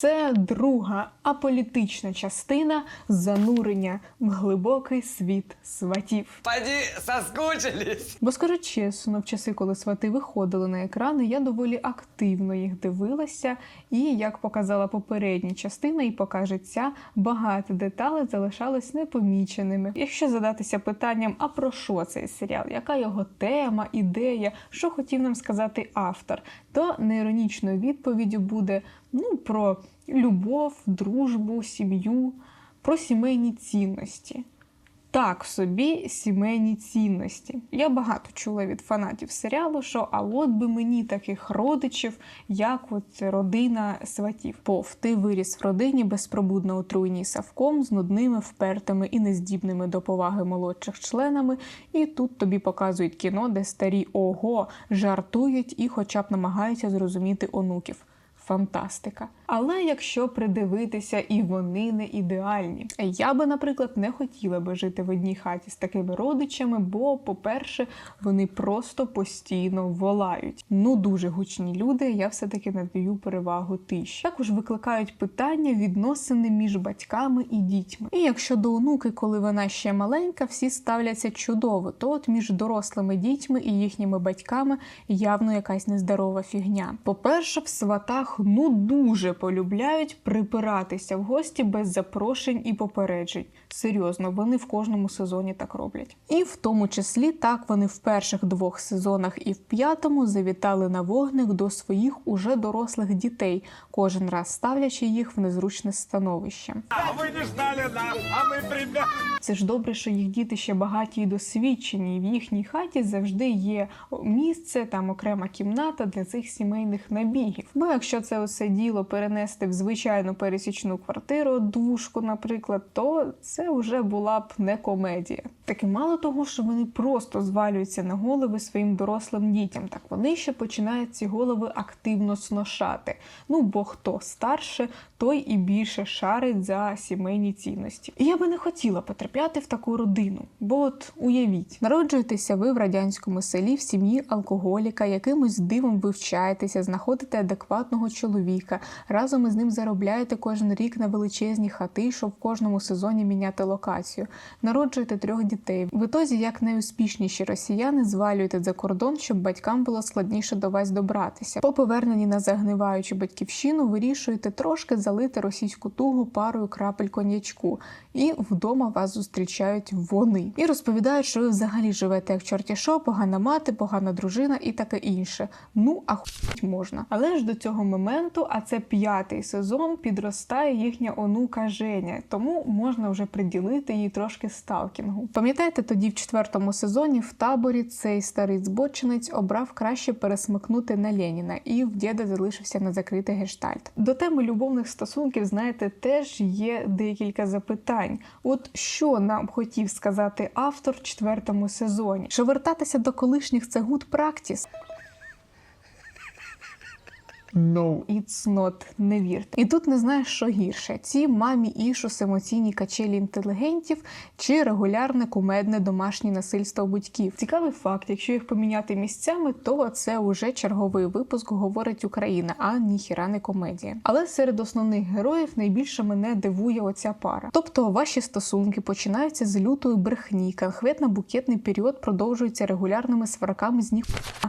Це друга аполітична частина занурення в глибокий світ сватів. Поди, соскучились. Бо скажу чесно, в часи, коли свати виходили на екрани, я доволі активно їх дивилася, і як показала попередня частина, і покаже ця, багато деталей залишалось непоміченими. Якщо задатися питанням, а про що цей серіал, яка його тема, ідея, що хотів нам сказати автор, то неіронічною відповіддю буде ну про любов, дружбу, сім'ю, про сімейні цінності. Так собі сімейні цінності. Я багато чула від фанатів серіалу, що а от би мені таких родичів, як от родина сватів. Пов, ти виріс в родині безпробудно отруйній савком з нудними, впертими і нездібними до поваги молодших членами. І тут тобі показують кіно, де старі ого жартують і, хоча б намагаються зрозуміти онуків. Фантастика. Але якщо придивитися, і вони не ідеальні. Я би, наприклад, не хотіла би жити в одній хаті з такими родичами, бо, по-перше, вони просто постійно волають. Ну дуже гучні люди. Я все-таки надаю перевагу тиші. Також викликають питання відносини між батьками і дітьми. І якщо до онуки, коли вона ще маленька, всі ставляться чудово, то от між дорослими дітьми і їхніми батьками явно якась нездорова фігня. По-перше, в сватах ну дуже полюбляють припиратися в гості без запрошень і попереджень. Серйозно, вони в кожному сезоні так роблять. І в тому числі так вони в перших двох сезонах і в п'ятому завітали на вогник до своїх уже дорослих дітей, кожен раз ставлячи їх в незручне становище. А вы не ждали нас, а мы примерно. Це ж добре, що їх діти ще багаті і досвідчені. В їхній хаті завжди є місце, там окрема кімната для цих сімейних набігів. Бо якщо це усе діло перенести в звичайну пересічну квартиру, двушку, наприклад, то це вже була б не комедія. Таки мало того, що вони просто звалюються на голови своїм дорослим дітям, так вони ще починають ці голови активно сношати. Ну бо хто старше, той і більше шарить за сімейні цінності. І я би не хотіла потрапляти в таку родину. Бо от уявіть, народжуєтеся ви в радянському селі в сім'ї алкоголіка, якимось дивом вивчаєтеся, знаходите адекватного чоловіка, разом із ним заробляєте кожен рік на величезні хати, щоб в кожному сезоні міняти локацію. Народжуєте трьох дітей. В ітозі, як найуспішніші росіяни, звалюєте за кордон, щоб батькам було складніше до вас добратися. По поверненні на загниваючу батьківщину вирішуєте трошки залити російську тугу парою крапель коньячку, і вдома вас зустрічають вони і розповідають, що ви взагалі живете як чорті що, погана мати, погана дружина і таке інше. Ну а хуй можна. Але ж до цього моменту, а це п'ятий сезон, підростає їхня онука Женя, тому можна вже приділити їй трошки сталкінгу. Пам'ятаєте, тоді в четвертому сезоні в таборі цей старий збочинець обрав краще пересмикнути на Леніна, і в діда залишився на закритий гештальт. До теми любовних стосунків, знаєте, теж є декілька запитань. От що нам хотів сказати автор в четвертому сезоні? Що вертатися до колишніх це good practice? No, it's not. Не вірте. І тут не знаєш, що гірше: ці мамі ішус емоційні качелі інтелігентів чи регулярне кумедне домашнє насильство батьків. Цікавий факт, якщо їх поміняти місцями, то це уже черговий випуск говорить Україна, а ніхіра не комедія. Але серед основних героїв найбільше мене дивує оця пара. Тобто ваші стосунки починаються з лютої брехні, конкретно-букетний період продовжується регулярними сварками з ніг.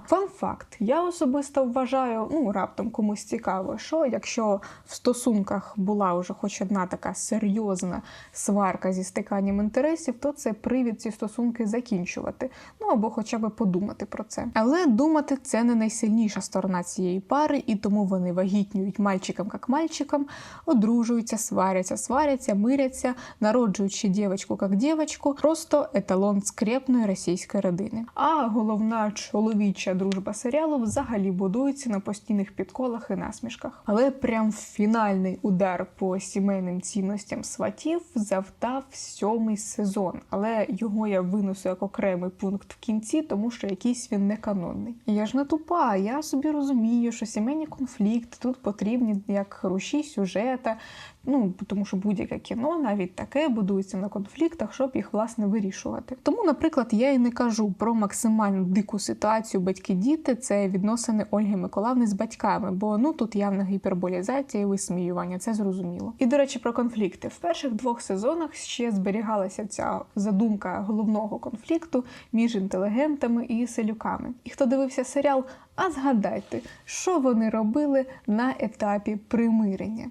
Фан факт, я особисто вважаю, ну раптом комусь цікаво, що якщо в стосунках була вже хоч одна така серйозна сварка зі стиканням інтересів, то це привід ці стосунки закінчувати. Ну або хоча б подумати про це. Але думати це не найсильніша сторона цієї пари, і тому вони вагітнюють мальчикам як мальчикам, одружуються, сваряться, сваряться, миряться, народжують ще дівчинку як дівчинку, просто еталон скрепної російської родини. А головна чоловіча дружба серіалу взагалі будується на постійних підколах і насмішках. Але прям фінальний удар по сімейним цінностям сватів завдав сьомий сезон. Але його я винесу як окремий пункт в кінці, тому що якийсь він не канонний. Я ж не тупа, я собі розумію, що сімейні конфлікти тут потрібні як руші сюжета. Ну тому що будь-яке кіно, навіть таке, будується на конфліктах, щоб їх власне вирішувати. Тому, наприклад, я і не кажу про максимально дику ситуацію батьки-діти. Це відносини Ольги Миколаївни з батьками. бо ну тут явна гіперболізація і висміювання, це зрозуміло. І до речі, про конфлікти в перших двох сезонах ще зберігалася ця задумка головного конфлікту між інтелігентами і селюками. І хто дивився серіал, а згадайте, що вони робили на етапі примирення.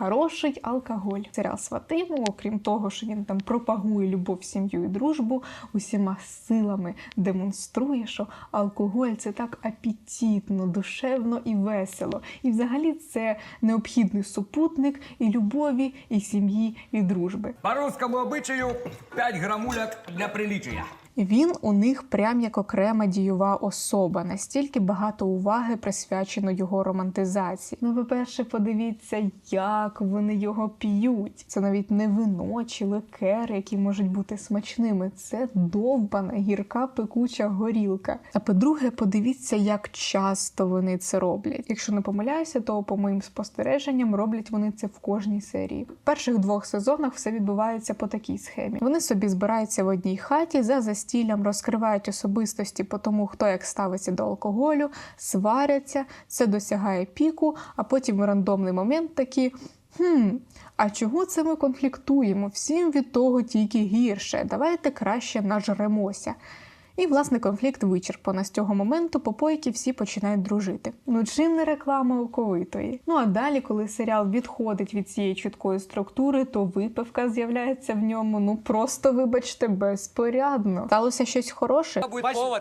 Хороший алкоголь. Серіал Свати, ну, окрім того, що він там пропагує любов, сім'ю і дружбу, усіма силами демонструє, що алкоголь це так апетитно, душевно і весело. І взагалі це необхідний супутник і любові, і сім'ї, і дружби. По русскому обычаю 5 грамулек для приличия. Він у них прям як окрема дієва особа, настільки багато уваги присвячено його романтизації. Ну, по-перше, подивіться, як вони його п'ють. Це навіть не вино чи ликери, які можуть бути смачними. Це довбана гірка пекуча горілка. А по-друге, подивіться, як часто вони це роблять. Якщо не помиляюся, то по моїм спостереженням роблять вони це в кожній серії. В перших двох сезонах все відбувається по такій схемі. Вони собі збираються в одній хаті за застіллям, розкривають особистості по тому, хто як ставиться до алкоголю, сваряться, це досягає піку, а потім в рандомний момент такі. Хм, а чого це ми конфліктуємо? Всім від того тільки гірше. Давайте краще нажремося. І, власне, конфлікт вичерпано. З цього моменту попойки всі починають дружити. Ну чим не реклама оковитої? Ну а далі, коли серіал відходить від цієї чіткої структури, то випивка з'являється в ньому. Ну просто, вибачте, безпорядно. Сталося щось хороше,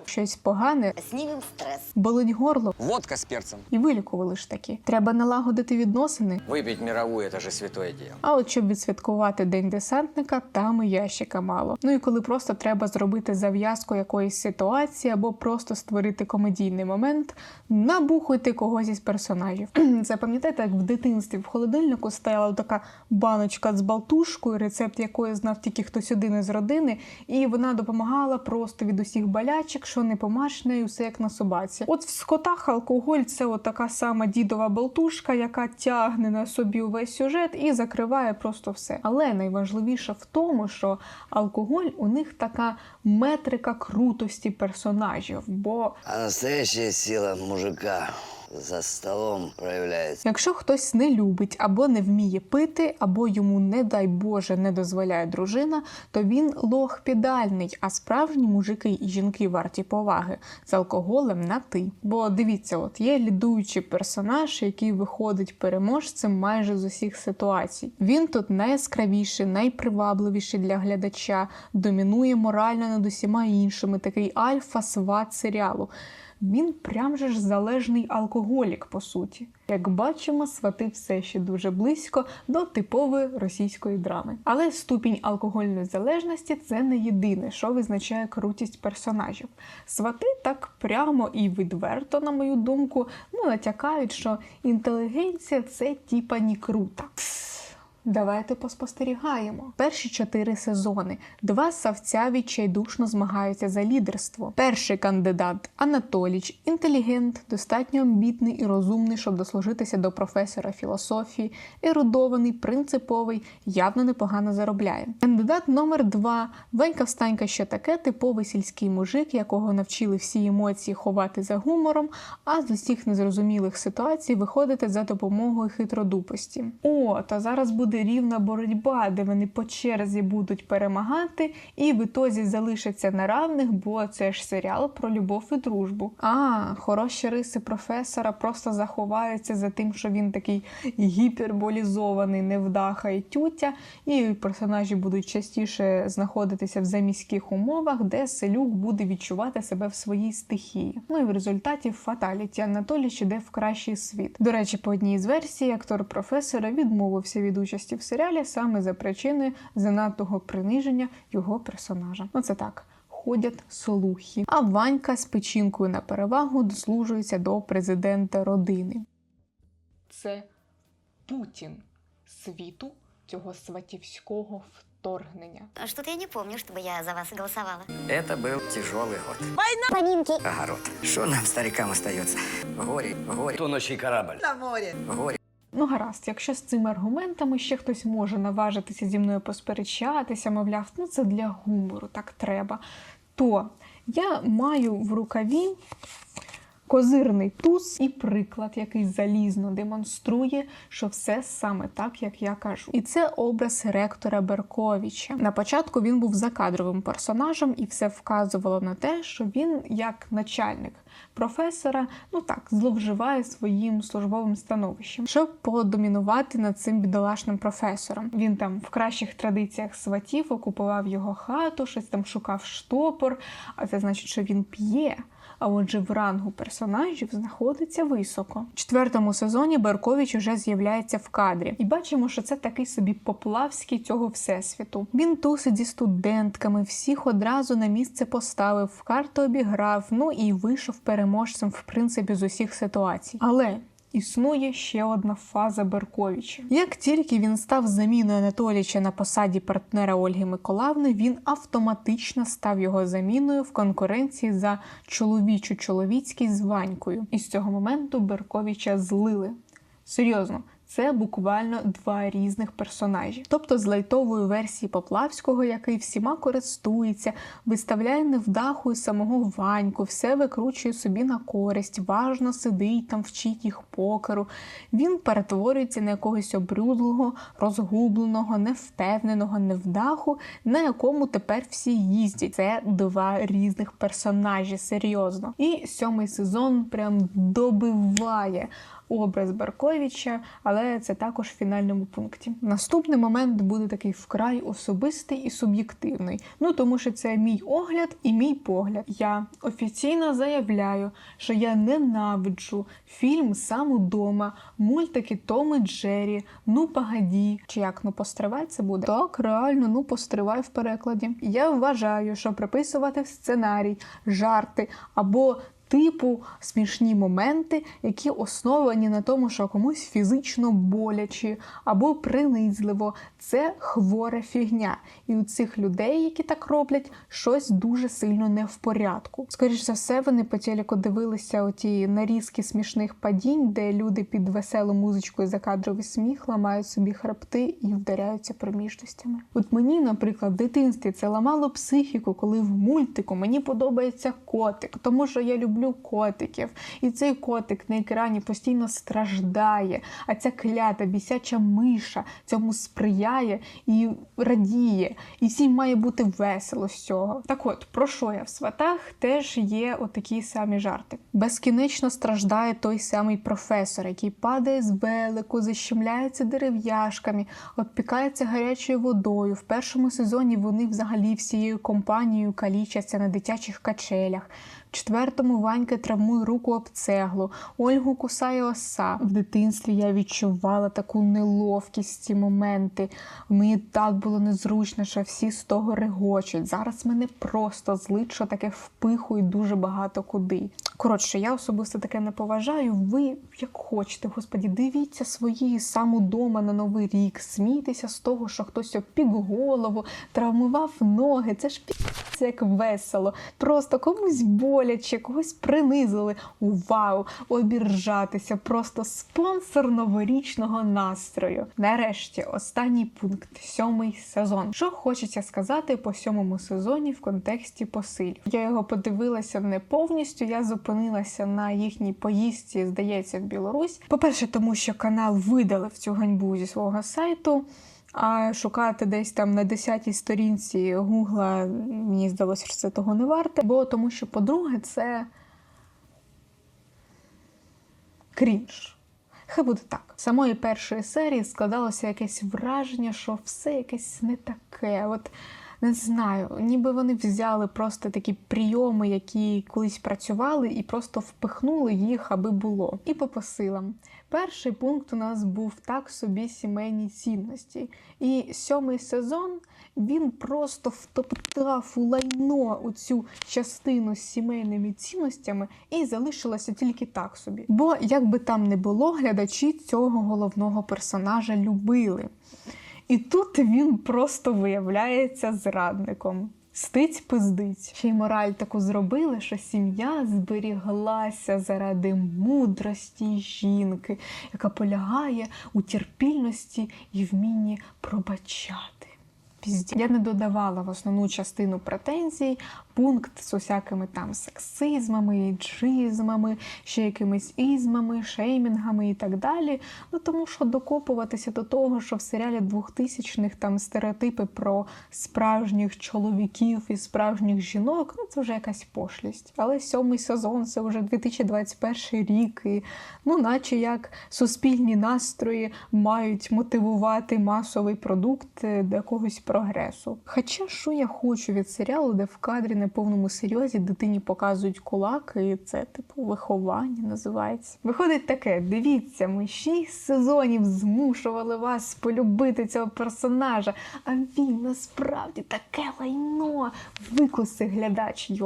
щось погане, Снимем стресс. болить горло. Водка с перцем. І вилікували ж таки. Треба налагодити відносини. Выпить мировую, это же святое дело. А от щоб відсвяткувати день десантника, там і ящика мало. Ну і коли просто треба зробити зав'язку якоїсь ситуації або просто створити комедійний момент, набухуйте когось із персонажів. Це пам'ятаєте, як в дитинстві в холодильнику стояла така баночка з балтушкою, рецепт якої знав тільки хтось один із родини, і вона допомагала просто від усіх болячок, що не помаш нею, все як на собаці. От в скотах алкоголь це от така сама дідова болтушка, яка тягне на собі увесь сюжет і закриває просто все. Але найважливіше в тому, що алкоголь у них така метрика крутості персонажів. Бо А настоящая сила мужика за столом проявляется. якщо хтось не любить або не вміє пити, або йому, не дай Боже, не дозволяє дружина, то він лох підальний, а справжні мужики і жінки варті поваги з алкоголем на ти. Бо дивіться, от є лідуючий персонаж, який виходить переможцем майже з усіх ситуацій. Він тут найяскравіший, найпривабливіший для глядача, домінує морально над усіма іншими. Такий альфа-сват серіалу. Він прям же ж залежний алкоголік, по суті. Як бачимо, свати все ще дуже близько до типової російської драми. Але ступінь алкогольної залежності це не єдине, що визначає крутість персонажів. Свати так прямо і відверто, на мою думку, ну натякають, що інтелігенція це типа ні крута. Давайте поспостерігаємо. Перші чотири сезони. Два савця відчайдушно змагаються за лідерство. Перший кандидат Анатоліч, інтелігент, достатньо амбітний і розумний, щоб дослужитися до професора філософії, ерудований, принциповий, явно непогано заробляє. Кандидат номер два Венька Встанька, що таке типовий сільський мужик, якого навчили всі емоції ховати за гумором, а з усіх незрозумілих ситуацій виходити за допомогою хитродупості. О, то зараз рівна боротьба, де вони по черзі будуть перемагати, і в ітозі залишаться на равних, бо це ж серіал про любов і дружбу. А, хороші риси професора просто заховаються за тим, що він такий гіперболізований, невдаха і тютя, і персонажі будуть частіше знаходитися в заміських умовах, де селюк буде відчувати себе в своїй стихії. Ну і в результаті фаталіті Анатолій іде в кращий світ. До речі, по одній з версій актор професора відмовився від участі в серіалі саме за причини занадтого приниження його персонажа. Оце так. Ходять слухи. А Ванька з печінкою на перевагу дослужується до президента родини. Це Путін світу цього сватівського вторгнення. Что-то я не помню, чтобы я за вас голосовала. Это был тяжелый год. Поминки. Огород. Что нам, старикам, остается? Горе, горе, Тонущий корабль. горе. Ну, гаразд, якщо з цими аргументами ще хтось може наважитися зі мною посперечатися, мовляв, ну це для гумору, так треба. То я маю в рукаві козирний туз і приклад, який залізно демонструє, що все саме так, як я кажу. І це образ ректора Берковича. На початку він був закадровим персонажем, і все вказувало на те, що він як начальник професора, ну так, зловживає своїм службовим становищем, щоб подомінувати над цим бідолашним професором. Він там в кращих традиціях сватів окупував його хату, щось там шукав штопор, а це значить, що він п'є. А отже, в рангу персонажів знаходиться високо. В четвертому сезоні Беркович уже з'являється в кадрі, і бачимо, що це такий собі поплавський цього всесвіту. Він тусить зі студентками, всіх одразу на місце поставив, в карту обіграв, ну і вийшов переможцем, в принципі, з усіх ситуацій. Але Існує ще одна фаза Берковича. Як тільки він став заміною Анатоліча на посаді партнера Ольги Миколаївни, він автоматично став його заміною в конкуренції за чоловічу чоловіцькість з Ванькою. І з цього моменту Берковича злили. Серйозно, це буквально два різних персонажі. Тобто з лайтової версії Поплавського, який всіма користується, виставляє невдаху і самого Ваньку, все викручує собі на користь, важно сидить там, вчить їх покеру. Він перетворюється на якогось обрюдлого, розгубленого, невпевненого невдаху, на якому тепер всі їздять. Це два різних персонажі, серйозно. І сьомий сезон прям добиває образ Барковича, але це також в фінальному пункті. Наступний момент буде такий вкрай особистий і суб'єктивний. Ну тому що це мій огляд і мій погляд. Я офіційно заявляю, що я ненавиджу фільм сам удома, мультики Том і Джері, ну погоді. Чи як ну постривай це буде? Так, реально, ну постривай в перекладі. Я вважаю, що приписувати в сценарій, жарти або типу смішні моменти, які основані на тому, що комусь фізично боляче або принизливо. Це хвора фігня. І у цих людей, які так роблять, щось дуже сильно не в порядку. Скоріше за все, вони по телеку дивилися оті нарізки смішних падінь, де люди під веселу музичку і закадровий сміх ламають собі хребти і вдаряються проміжностями. От мені, наприклад, в дитинстві це ламало психіку, коли в мультику мені подобається котик, тому що я люблю котиків. І цей котик на екрані постійно страждає, а ця клята бісяча миша цьому сприяє і радіє. І всім має бути весело з цього. Так от, про що я в сватах теж є отакі самі жарти. Безкінечно страждає той самий професор, який падає з велику, защемляється дерев'яшками, обпікається гарячою водою. В першому сезоні вони взагалі всією компанією калічаться на дитячих качелях. Четвертому Ванька травмує руку об цеглу, Ольгу кусає оса. В дитинстві я відчувала таку неловкість ці моменти. Мені так було незручно, що всі з того регочуть. Зараз мене просто злить, що таке впихують дуже багато куди. Коротше, я особисто таке не поважаю. Ви як хочете, господі, дивіться свої сам удома на новий рік, смійтеся з того, що хтось опік голову, травмував ноги. Це ж пі... як весело. Просто комусь боляче, когось принизили. Вау! Обіржатися. Просто спонсор новорічного настрою. Нарешті, останній пункт, сьомий сезон. Що хочеться сказати по сьомому сезоні в контексті посилів? Я його подивилася не повністю. Я зупинилася на їхній поїздці, здається, в Білорусь. По-перше, тому що канал видалив цю ганьбу зі свого сайту. А шукати десь там на 10-й сторінці гугла, мені здалося, що це того не варте. Бо тому що, по-друге, це крінж. Хай буде так. З Самої першої серії складалося якесь враження, що все якесь не таке. От не знаю, ніби вони взяли просто такі прийоми, які колись працювали, і просто впихнули їх, аби було. І по посилам. Перший пункт у нас був так собі сімейні цінності. І сьомий сезон він просто втоптав у лайно у цю частину з сімейними цінностями і залишилося тільки так собі. Бо, як би там не було, глядачі цього головного персонажа любили. І тут він просто виявляється зрадником. Стиць пиздить. Ще й мораль таку зробили, що сім'я зберіглася заради мудрості жінки, яка полягає у терпільності і вмінні пробачати. Пізді. Я не додавала в основну частину претензій, пункт з усякими там сексизмами, джизмами, ще якимись ізмами, шеймінгами і так далі. Ну тому що докопуватися до того, що в серіалі 2000-х там стереотипи про справжніх чоловіків і справжніх жінок, ну це вже якась пошлість. Але сьомий сезон це вже 2021 рік, і ну, наче як суспільні настрої мають мотивувати масовий продукт е, до якогось прогресу. Хоча що я хочу від серіалу, де в кадрі на повному серйозі дитині показують кулаки, і це типу виховання називається. Виходить таке: дивіться, ми шість сезонів змушували вас полюбити цього персонажа, а він насправді таке лайно. Викуси глядач. Йо.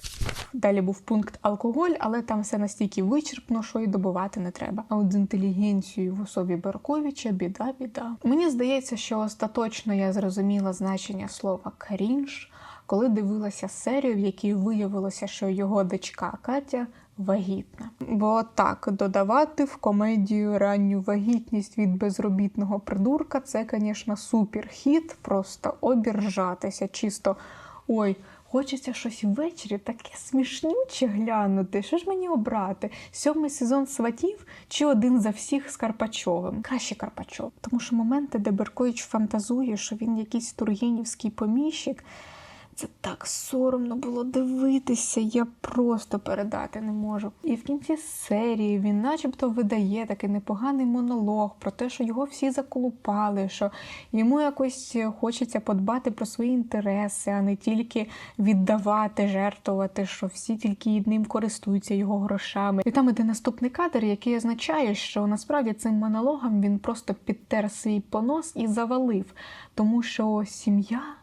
Далі був пункт алкоголь, але там все настільки вичерпно, що і добувати не треба. А от з інтелігенцією в особі Берковича біда, біда. Мені здається, що остаточно я зрозуміла значення слова крінж, коли дивилася серію, в якій виявилося, що його дочка Катя. Вагітна, бо так додавати в комедію ранню вагітність від безробітного придурка це, звісно, суперхіт, просто обіржатися, чисто ой, Хочеться щось ввечері таке смішнюче глянути. Що ж мені обрати? Сьомий сезон сватів чи один за всіх з Карпачовим? Краще Карпачов. Тому що моменти, де Беркович фантазує, що він якийсь тургенівський поміщик. Це так соромно було дивитися, я просто передати не можу. І в кінці серії він, начебто, видає такий непоганий монолог про те, що його всі заколупали, що йому якось хочеться подбати про свої інтереси, а не тільки віддавати, жертвувати, що всі тільки ним користуються його грошами. І там іде наступний кадр, який означає, що насправді цим монологом він просто підтер свій понос і завалив, тому що сім'я.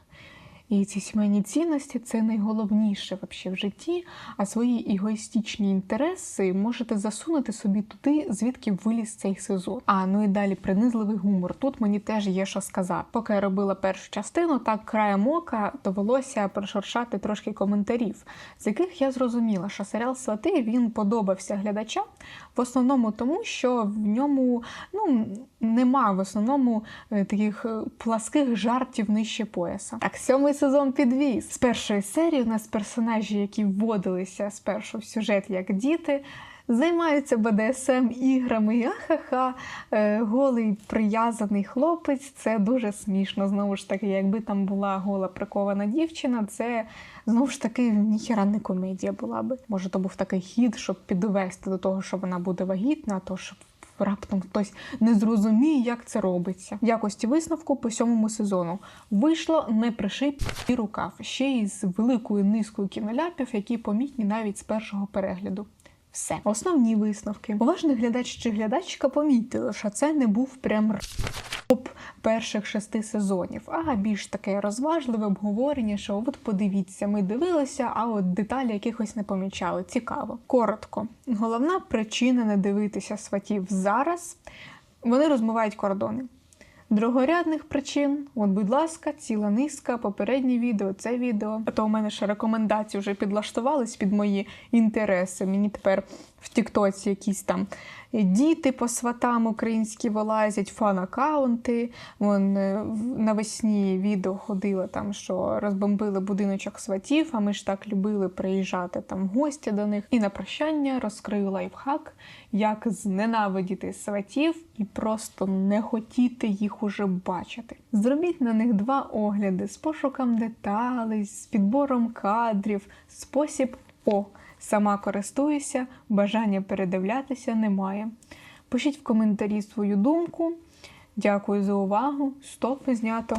І ці сімейні цінності це найголовніше в житті. А свої егоїстичні інтереси можете засунути собі туди, звідки виліз цей сезон. А ну і далі принизливий гумор. Тут мені теж є що сказати. Поки я робила першу частину, так краєм ока довелося прошуршати трошки коментарів, з яких я зрозуміла, що серіал Свати він подобався глядачам в основному тому, що в ньому ну нема в основному е, таких е, пласких жартів нижче пояса. Так, сьомий сезон підвіз. З першої серії у нас персонажі, які вводилися спершу в сюжет як діти. Займаються БДСМ іграми, ахаха, е, голий прив'язаний хлопець. Це дуже смішно. Знову ж таки, якби там була гола прикована дівчина, це знову ж таки ніхіра не комедія була би. Може, то був такий хід, щоб підвести до того, що вона буде вагітна, то щоб раптом хтось не зрозуміє, як це робиться. В якості висновку по сьомому сезону вийшло не приший і рукав, ще й з великою низкою кіноляпів, які помітні навіть з першого перегляду. Все, основні висновки. Уважний глядач чи глядачка помітили, що це не був прям топ перших шести сезонів, а більш таке розважливе обговорення, що от подивіться, ми дивилися, а от деталі якихось не помічали. Цікаво. Коротко, головна причина не дивитися сватів зараз. Вони розмивають кордони. Другорядних причин, от, будь ласка, ціла низка, попереднє відео, це відео. А то у мене ще рекомендації вже підлаштувались під мої інтереси. Мені тепер в Тіктоці якісь там діти по сватам українські вилазять, фан-аккаунти. Вон е, навесні відео ходило там, що розбомбили будиночок сватів, а ми ж так любили приїжджати там в гості до них. І на прощання розкрию лайфхак, як зненавидіти сватів і просто не хотіти їх уже бачити. Зробіть на них два огляди з пошуком деталей, з підбором кадрів, спосіб О. Сама користуюся, бажання передивлятися немає. Пишіть в коментарі свою думку. Дякую за увагу. Стоп знято.